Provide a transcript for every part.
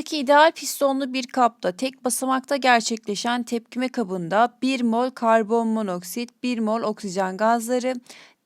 Buradaki ideal pistonlu bir kapta tek basamakta gerçekleşen tepkime kabında 1 mol karbon monoksit, 1 mol oksijen gazları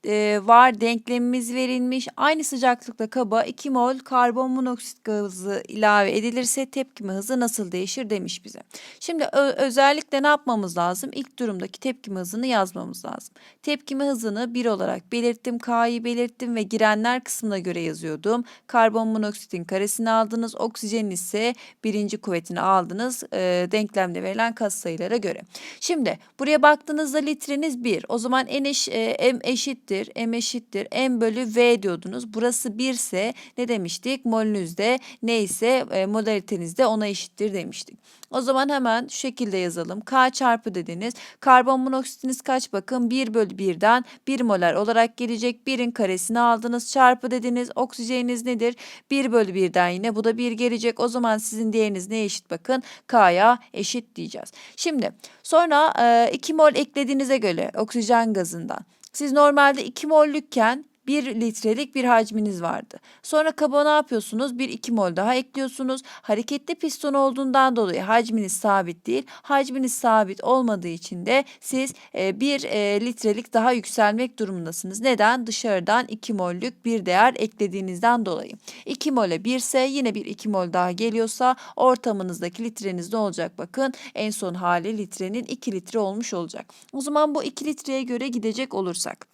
e, var. Denklemimiz verilmiş. Aynı sıcaklıkta kaba 2 mol karbon monoksit gazı ilave edilirse tepkime hızı nasıl değişir demiş bize. Şimdi özellikle ne yapmamız lazım? İlk durumdaki tepkime hızını yazmamız lazım. Tepkime hızını 1 olarak belirttim. K'yı belirttim ve girenler kısmına göre yazıyordum. Karbon monoksitin karesini aldınız. Oksijenin ise birinci kuvvetini aldınız. e, denklemde verilen katsayılara göre. Şimdi buraya baktığınızda litreniz 1. O zaman n eş, e, m eşittir, m eşittir, m bölü v diyordunuz. Burası 1 ise ne demiştik? Molünüzde neyse e, modalitenizde ona eşittir demiştik. O zaman hemen şu şekilde yazalım. K çarpı dediniz. Karbon monoksitiniz kaç bakın? 1 bölü 1'den 1 molar olarak gelecek. 1'in karesini aldınız. Çarpı dediniz. Oksijeniniz nedir? 1 bölü 1'den yine bu da 1 gelecek. O zaman sizin değeriniz neye eşit bakın? K'ya eşit diyeceğiz. Şimdi sonra 2 mol eklediğinize göre oksijen gazından. Siz normalde 2 mollükken 1 litrelik bir hacminiz vardı. Sonra kaba ne yapıyorsunuz? Bir 2 mol daha ekliyorsunuz. Hareketli piston olduğundan dolayı hacminiz sabit değil. Hacminiz sabit olmadığı için de siz 1 litrelik daha yükselmek durumundasınız. Neden? Dışarıdan 2 mollük bir değer eklediğinizden dolayı. 2 mole 1 ise yine bir 2 mol daha geliyorsa ortamınızdaki litreniz ne olacak? Bakın en son hali litrenin 2 litre olmuş olacak. O zaman bu 2 litreye göre gidecek olursak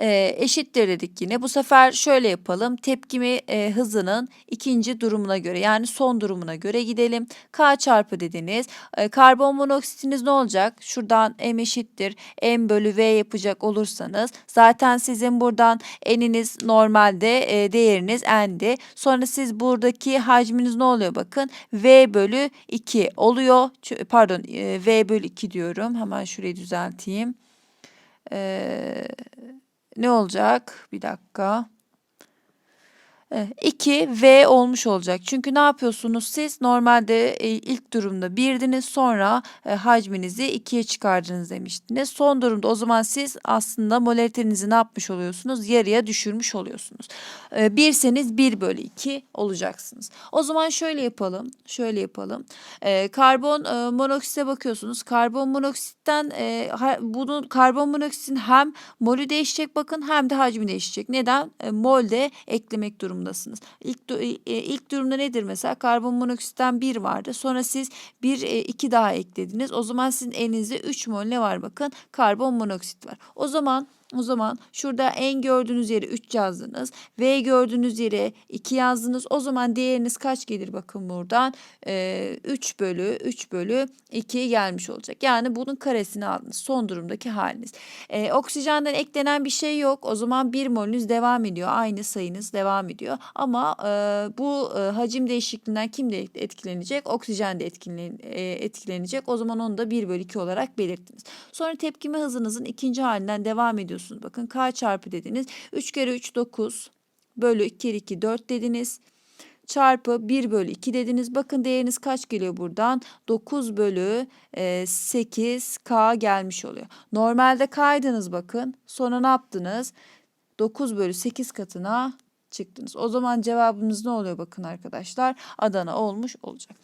e, eşittir dedik yine. Bu sefer şöyle yapalım. Tepkimi e, hızının ikinci durumuna göre yani son durumuna göre gidelim. K çarpı dediniz. E, karbon monoksitiniz ne olacak? Şuradan M eşittir. M bölü V yapacak olursanız zaten sizin buradan N'iniz normalde e, değeriniz N'di. Sonra siz buradaki hacminiz ne oluyor bakın. V bölü 2 oluyor. Pardon e, V bölü 2 diyorum. Hemen şurayı düzelteyim. Eee ne olacak? Bir dakika. 2 V olmuş olacak. Çünkü ne yapıyorsunuz siz? Normalde e, ilk durumda birdiniz sonra e, hacminizi 2'ye çıkardınız demiştiniz. Son durumda o zaman siz aslında molaritenizi ne yapmış oluyorsunuz? Yarıya düşürmüş oluyorsunuz. E, birseniz 1 bölü 2 olacaksınız. O zaman şöyle yapalım. Şöyle yapalım. Karbon monoksite bakıyorsunuz. Karbon monoksitten bunun karbon monoksitin hem molü değişecek bakın hem de hacmi değişecek. Neden? Molde eklemek durumundasınız. İlk, e, ilk durumda nedir mesela? Karbon monoksitten 1 vardı. Sonra siz 1 2 daha eklediniz. O zaman sizin elinizde 3 mol ne var bakın? Karbon monoksit var. O zaman o zaman şurada en gördüğünüz yere 3 yazdınız. V gördüğünüz yere 2 yazdınız. O zaman değeriniz kaç gelir bakın buradan? Ee, 3 bölü 3 bölü 2 gelmiş olacak. Yani bunun karesini aldınız. Son durumdaki haliniz. Ee, oksijenden eklenen bir şey yok. O zaman 1 molünüz devam ediyor. Aynı sayınız devam ediyor. Ama e, bu e, hacim değişikliğinden kim de etkilenecek? Oksijen de etkilen, e, etkilenecek. O zaman onu da 1 bölü 2 olarak belirttiniz. Sonra tepkime hızınızın ikinci halinden devam ediyorsunuz. Bakın K çarpı dediniz. 3 kere 3 9 bölü 2 kere 2 4 dediniz. Çarpı 1 bölü 2 dediniz. Bakın değeriniz kaç geliyor buradan? 9 bölü e, 8 K gelmiş oluyor. Normalde K'ydınız bakın. Sonra ne yaptınız? 9 bölü 8 katına çıktınız. O zaman cevabımız ne oluyor bakın arkadaşlar? Adana olmuş olacak.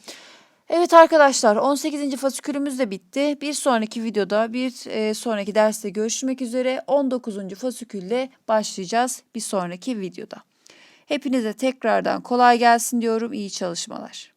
Evet arkadaşlar 18. fasikülümüz de bitti. Bir sonraki videoda bir e, sonraki derste görüşmek üzere. 19. fasikülle başlayacağız bir sonraki videoda. Hepinize tekrardan kolay gelsin diyorum. İyi çalışmalar.